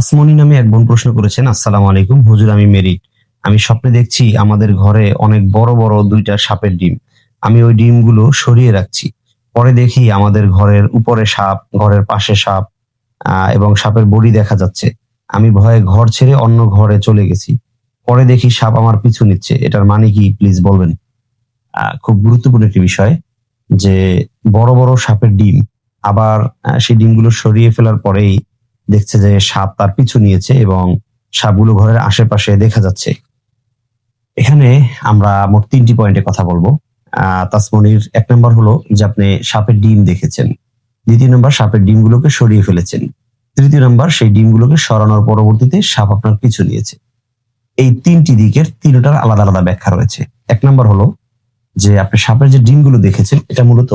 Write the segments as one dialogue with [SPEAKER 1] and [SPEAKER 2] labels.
[SPEAKER 1] তাসমনি নামে এক বোন প্রশ্ন করেছেন, আসসালামু আলাইকুম, হুজুর, আমি মেরিট আমি স্বপ্নে দেখছি আমাদের ঘরে অনেক বড় বড় দুইটা সাপের ডিম। আমি ওই ডিমগুলো সরিয়ে রাখছি। পরে দেখি আমাদের ঘরের উপরে সাপ, ঘরের পাশে সাপ এবং সাপের বডি দেখা যাচ্ছে। আমি ভয়ে ঘর ছেড়ে অন্য ঘরে চলে গেছি। পরে দেখি সাপ আমার পিছু নিচ্ছে। এটার মানে কি? প্লিজ বলবেন। খুব গুরুত্বপূর্ণ একটি বিষয় যে বড় বড় সাপের ডিম আবার সেই ডিমগুলো সরিয়ে ফেলার পরেই দেখছে যে সাপ তার পিছু নিয়েছে এবং সাপগুলো ঘরের আশেপাশে দেখা যাচ্ছে। এখানে আমরা মোট তিনটি পয়েন্টে কথা বলব। তাসমনির এক নম্বর হলো যে আপনি সাপের ডিম দেখেছেন। দ্বিতীয় নম্বর, সাপের ডিমগুলোকে সরিয়ে ফেলেছেন। তৃতীয় নম্বর, সেই ডিমগুলোকে সরানোর পরবর্তীতে সাপ আপনার পিছু নিয়েছে। এই তিনটি দিকের তিনটার আলাদা আলাদা ব্যাখ্যা রয়েছে। এক নম্বর হলো যে আপনি সাপের যে ডিমগুলো দেখেছেন, এটা মূলত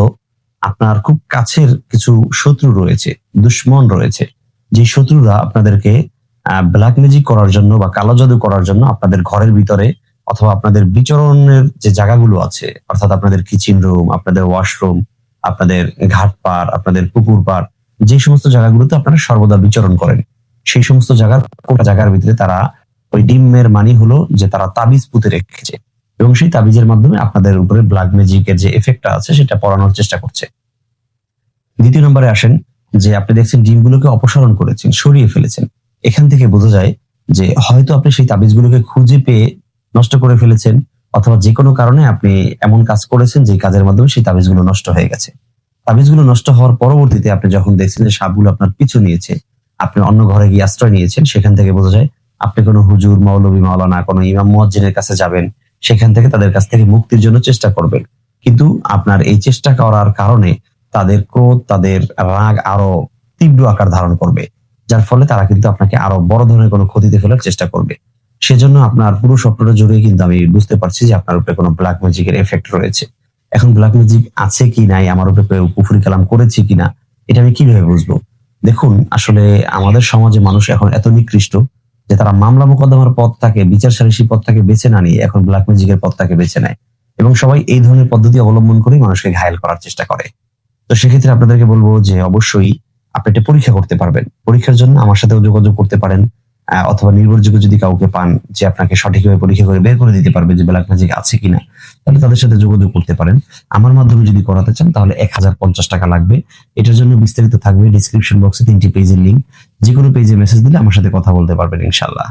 [SPEAKER 1] আপনার খুব কাছের কিছু শত্রু রয়েছে, দুশ্মন রয়েছে। যে শত্রুরা আপনাদেরকে ব্ল্যাক ম্যাজিক করার জন্য বা কালো জাদু করার জন্য আপনাদের ঘরের ভিতরে অথবা আপনাদের বিচরণের যে জায়গাগুলো আছে, অর্থাৎ আপনাদের কিচেন রুম আপনাদের ওয়াশরুম আপনাদের ঘাট পার আপনাদের পুকুর পার যে সমস্ত জায়গাগুলোতে আপনারা সর্বদা বিচরণ করেন, সেই সমস্ত জায়গার কোটা জায়গার ভিতরে তারা ওই ডিমের মানি হলো যে তারা তাবিজ পুঁতে রেখেছে এবং সেই তাবিজের মাধ্যমে আপনাদের উপরে ব্ল্যাক ম্যাজিকের যে এফেক্টটা আছে সেটা পড়ানোর চেষ্টা করছে। দ্বিতীয় নম্বরে আসেন যে আপনি দেখছেন ডিমগুলোকে অপসারণ করেছেন, সরিয়ে ফেলেছেন। এখান থেকে বোঝা যায় যে হয়তো আপনি সেই তাবিজগুলোকে খুঁজে পেয়ে নষ্ট করে ফেলেছেন, অথবা যে কোনো কারণে আপনি এমন কাজ করেছেন যে কাজের মাধ্যমে সেই তাবিজগুলো নষ্ট হয়ে গেছে। তাবিজগুলো নষ্ট হওয়ার পরবর্তীতে আপনি যখন দেখছেন যে সাপগুলো আপনার পিছু নিয়েছে, আপনি অন্য ঘরে গিয়ে আশ্রয় নিয়েছেন, সেখান থেকে বোঝা যায় আপনি কোনো হুজুর, মৌলবী, মাওলানা, কোনো ইমাম, মুয়াজ্জিনের কাছে যাবেন, সেখান থেকে তাদের কাছ থেকে মুক্তির জন্য চেষ্টা করবেন। কিন্তু আপনার এই চেষ্টা করার কারণে তাদের ক্রোধ, তাদের রাগ আরও তীব্র আকার ধারণ করবে, যার ফলে তারা কিন্তু আপনাকে আরও বড় ধরনের কোনো ক্ষতিতে ফেলার চেষ্টা করবে। সেজন্য আপনার পুরো স্বপ্নটা জুড়ে কিন্তু আমি বুঝতে পারছি যে আপনার উপরে কোনো ব্ল্যাক ম্যাজিকের এফেক্ট রয়েছে। এখন ব্ল্যাক ম্যাজিক আছে কি নাই, আমার উপরে কেউ কুফুরি কালাম করেছে কিনা এটা আমি কীভাবে বুঝব? দেখুন, আসলে আমাদের সমাজে মানুষ এখন এত নিকৃষ্ট যে তারা মামলা মোকদ্দমার পথটাকে বিচার সালিসি পথটাকে বেছে না নিয়ে এখন ব্ল্যাক ম্যাজিকের পথটাকে বেছে নেয়। এবং সবাই এই ধরনের পদ্ধতি অবলম্বন করে মানুষকে ঘায়ল করার চেষ্টা করে। তো সেক্ষেত্রে আপনাদেরকে বলব যে অবশ্যই আপনি একটা পরীক্ষা করতে পারবেন। পরীক্ষার জন্য আমার সাথেও যোগাযোগ করতে পারেন অথবা নির্ভরযোগ্য যদি কাউকে পান যে আপনাকে সঠিকভাবে পরীক্ষা করে বের করে দিতে পারবে যে ব্ল্যাক ম্যাজিক আছে কিনা, তাহলে তাদের সাথে যোগাযোগ করতে পারেন। আমার মাধ্যমে যদি করাতে চান, তাহলে এক হাজার পঞ্চাশ টাকা লাগবে। এটার জন্য বিস্তারিত থাকবে ডিসক্রিপশন বক্সে তিনটি পেজের লিঙ্ক যে কোনো পেজে মেসেজ দিলে আমার সাথে কথা বলতে পারবেন ইনশাল্লাহ